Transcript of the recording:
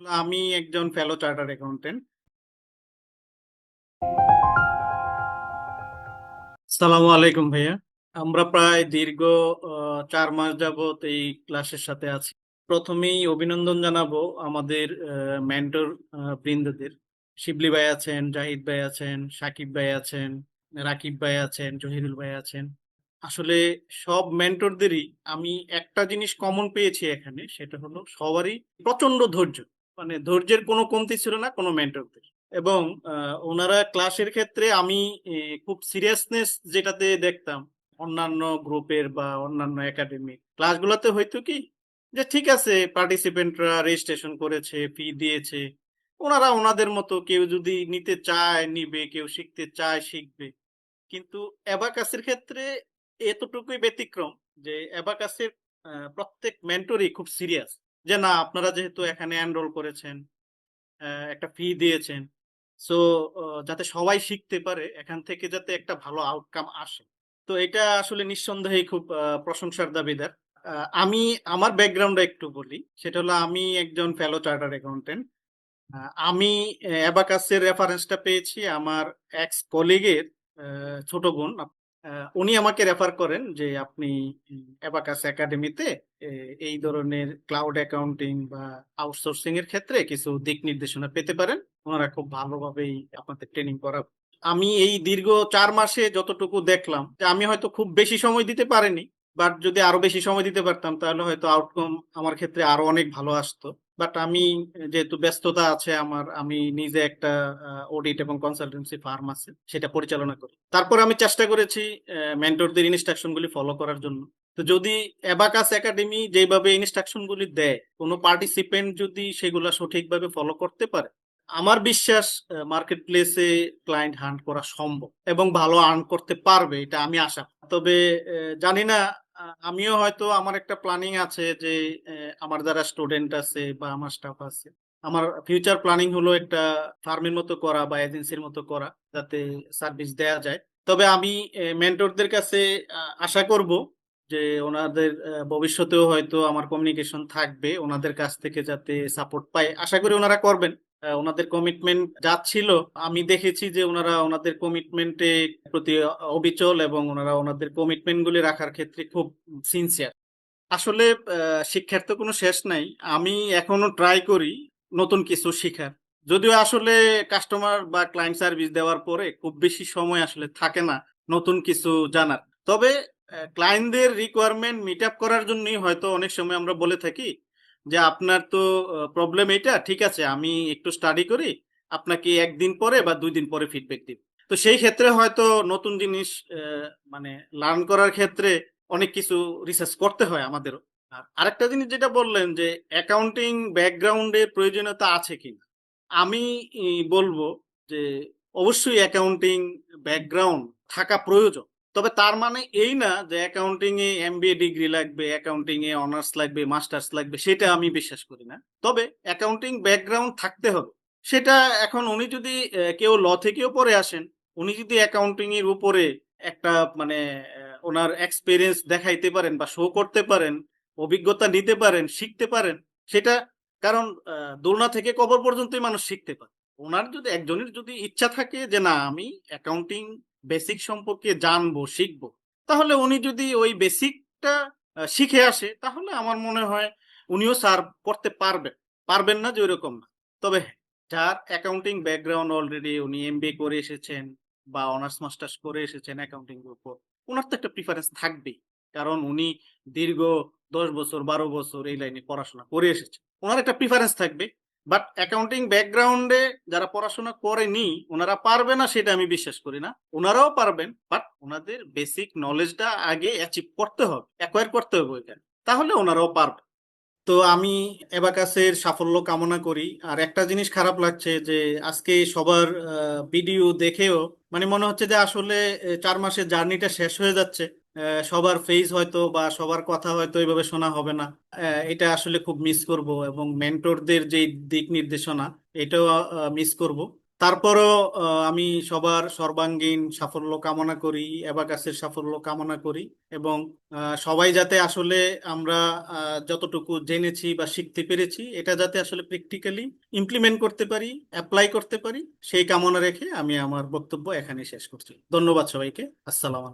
আমি একজন ফেলো chartered accountant সালামু আলাইকুম ভাইয়া। আমরা প্রায় দীর্ঘ চার মাস যাবত এই ক্লাসের সাথে আছি। প্রথমেই অভিনন্দন জানাব আমাদের মেন্টর বৃন্দদের। শিবলি ভাই আছেন, জাহিদ ভাই আছেন, সাকিব ভাই আছেন, রাকিব ভাই আছেন, জহিরুল ভাই আছেন। আসলে সব মেন্টরদেরই আমি একটা জিনিস কমন পেয়েছি এখানে, সেটা হলো সবারই প্রচণ্ড ধৈর্য। মানে ধৈর্যের কোনো কমতি ছিল না, কোনো মেন্টরদের এবং ওনারা ক্লাসের ক্ষেত্রে আমি খুব সিরিয়াসনেস যেটাতে দেখতাম, অন্যান্য গ্রুপের বা অন্যান্য একাডেমি ক্লাসগুলোতে হয়তো কি, যে ঠিক আছে পার্টিসিপেন্টরা রেজিস্ট্রেশন করেছে ফি দিয়েছে, ওনারা ওনাদের মতো কেউ যদি নিতে চায়, নিবে, কেউ শিখতে চায়, শিখবে। কিন্তু অ্যাবাকাসের ক্ষেত্রে এতটুকুই ব্যতিক্রম যে অ্যাবাকাসের প্রত্যেক মেন্টরই খুব সিরিয়াস যে না, আপনারা যেহেতু এখানে এনরোল করেছেন একটা ফি দিয়েছেন সো যাতে সবাই শিখতে পারে, এখান থেকে যাতে একটা ভালো আউটকাম আসে। তো এটা আসলে নিঃসন্দেহেই খুব প্রশংসার দাবিদার। আমি, আমার ব্যাকগ্রাউন্ডে একটু বলি, সেটা হলো আমি একজন ফেলো চার্টার্ড অ্যাকাউন্টেন্ট আমি অ্যাবাকাসের রেফারেন্সটা পেয়েছি আমার এক্স কলিগের ছোট বোন উনি আমাকে রেফার করেন যে আপনি অ্যাবাকাস একাডেমিতে এই ধরনের ক্লাউড অ্যাকাউন্টিং বা আউটসোর্সিং এর ক্ষেত্রে কিছু দিক নির্দেশনা পেতে পারেন। ওনারা খুব ভালোভাবেই আপনাদের ট্রেনিং করা আমি এই দীর্ঘ চার মাসে যতটুকু দেখলাম যে আমি হয়তো খুব বেশি সময় দিতে পারিনি বাট যদি আরও বেশি সময় দিতে পারতাম, তাহলে হয়তো আউটকাম আমার ক্ষেত্রে আরও অনেক ভালো আসতো। বাট আমি যেহেতু ব্যস্ততা আছে আমার, আমি নিজে একটা অডিট এবং কনসালটেন্সি ফার্ম আছে, সেটা পরিচালনা করি। তারপর আমি চেষ্টা করেছি মেন্টরদের ইনস্ট্রাকশন গুলি ফলো করার জন্য। তো যদি অ্যাবাকাস একাডেমি যেভাবে ইনস্ট্রাকশন গুলি দেয়, কোনো পার্টিসিপেন্ট যদি সেগুলা সঠিকভাবে ফলো করতে পারে, আমার বিশ্বাস মার্কেট প্লেসে ক্লায়েন্ট হান্ট করা সম্ভব এবং ভালো আর্ন করতে পারবে, এটা আমি আশা। তবে জানি না আমিও হয়তো আমার একটা প্ল্যানিং আছে যে আমার যারা স্টুডেন্ট আছে বা আমার স্টাফ আছে, আমার ফিউচার প্ল্যানিং হলো একটা ফার্মের মতো করা বা এজেন্সির মতো করা, যাতে সার্ভিস দেয়া যায়। তবে আমি মেন্টরদের কাছে আশা করব যে ওনাদের ভবিষ্যতেও হয়তো আমার কমিউনিকেশন থাকবে, ওনাদের কাছ থেকে যাতে সাপোর্ট পাই। আশা করি ওনারা করবেন। ওনাদের কমিটমেন্ট যা ছিল, আমি দেখেছি যে ওনারা ওনাদের কমিটমেন্টে প্রতি অবিচল এবং ওনারা ওনাদের কমিটমেন্ট গুলি রাখার ক্ষেত্রে খুব সিনসিয়ার আসলে শিক্ষার তো কোনো শেষ নাই। আমি এখনও ট্রাই করি নতুন কিছু শেখার। যদিও আসলে কাস্টমার বা ক্লায়েন্ট সার্ভিস দেওয়ার পরে খুব বেশি সময় আসলে থাকে না নতুন কিছু জানার। তবে ক্লায়েন্টদের রিকোয়ারমেন্ট মিট আপ করার জন্যই হয়তো অনেক সময় আমরা বলে থাকি যে আপনার তো প্রবলেম এটা, ঠিক আছে, আমি একটু স্টাডি করি, আপনাকে একদিন পরে বা দুই দিন পরে ফিডব্যাক দিব। তো সেই ক্ষেত্রে হয়তো নতুন জিনিস মানে লার্ন করার ক্ষেত্রে অনেক কিছু রিসার্চ করতে হয় আমাদেরও। আর আরেকটা জিনিস যেটা বললেন যে অ্যাকাউন্টিং ব্যাকগ্রাউন্ডের প্রয়োজনীয়তা আছে কিনা আমি বলব যে, অবশ্যই অ্যাকাউন্টিং ব্যাকগ্রাউন্ড থাকা প্রয়োজন। তবে তার মানে এই না যে অ্যাকাউন্টিং এ এমবিএ ডিগ্রি লাগবে অ্যাকাউন্টিং এ অনার্স লাগবে মাস্টার্স লাগবে, সেটা আমি বিশ্বাস করি না। তবে অ্যাকাউন্টিং ব্যাকগ্রাউন্ড থাকতে হবে। সেটা এখন উনি যদি কেউ ল থেকেও পরে আসেন, উনি যদি অ্যাকাউন্টিং এর উপরে একটা মানে ওনার এক্সপিরিয়েন্স দেখাইতে পারেন বা শো করতে পারেন, অভিজ্ঞতা নিতে পারেন, শিখতে পারেন, সেটা কারণ দোলনা থেকে কবর পর্যন্তই মানুষ শিখতে পারে। ওনার যদি, একজনের যদি ইচ্ছা থাকে যে না, আমি অ্যাকাউন্টিং বেসিক সম্পর্কে জানব, শিখব। তাহলে উনি যদি ওই বেসিকটা শিখে আসে, তাহলে আমার মনে হয় উনিও সার্ভ করতে পারবেন। পারবেন না যে ওইরকম না। তবে যার অ্যাকাউন্টিং ব্যাকগ্রাউন্ড অলরেডি উনি এমবিএ করে এসেছেন বা অনার্স মাস্টার্স করে এসেছেন অ্যাকাউন্টিং উপর ওনার তো একটা প্রিফারেন্স থাকবেই। কারণ উনি দীর্ঘ দশ বছর, বারো বছর এই লাইনে পড়াশোনা করে এসেছেন। ওনার একটা প্রিফারেন্স থাকবে। বাট অ্যাকাউন্টিং ব্যাকগ্রাউন্ডে যারা পড়াশোনা করেনি, ওনারা পারবে না, সেটা আমি বিশ্বাস করি না। ওনারাও পারবেন বাট ওনাদের বেসিক নলেজটা আগে অ্যাচিভ করতে হবে অ্যাকোয়ার করতে হবে ওইখানে তাহলে ওনারাও পারবে তো আমি এবাকাসের সাফল্য কামনা করি। আর একটা জিনিস খারাপ লাগছে যে, আজকে সবার ভিডিও দেখেও মানে মনে হচ্ছে যে আসলে চার মাসের জার্নিটা শেষ হয়ে যাচ্ছে। সবার ফেস হয়তো বা সবার কথা হয়তো এইভাবে শোনা হবে না। এটা আসলে খুব মিস করব এবং মেন্টরদের যে দিক নির্দেশনা, এটাও মিস করব। তারপরও আমি সবার সর্বাঙ্গীন সাফল্য কামনা করি, অ্যাবাকাসের সাফল্য কামনা করি এবং সবাই যাতে আসলে আমরা যতটুকু জেনেছি বা শিখতে পেরেছি, এটা যাতে আসলে প্র্যাকটিক্যালি ইমপ্লিমেন্ট করতে পারি অ্যাপ্লাই করতে পারি, সেই কামনা রেখে আমি আমার বক্তব্য এখানে শেষ করছি। ধন্যবাদ সবাইকে। আসসালাম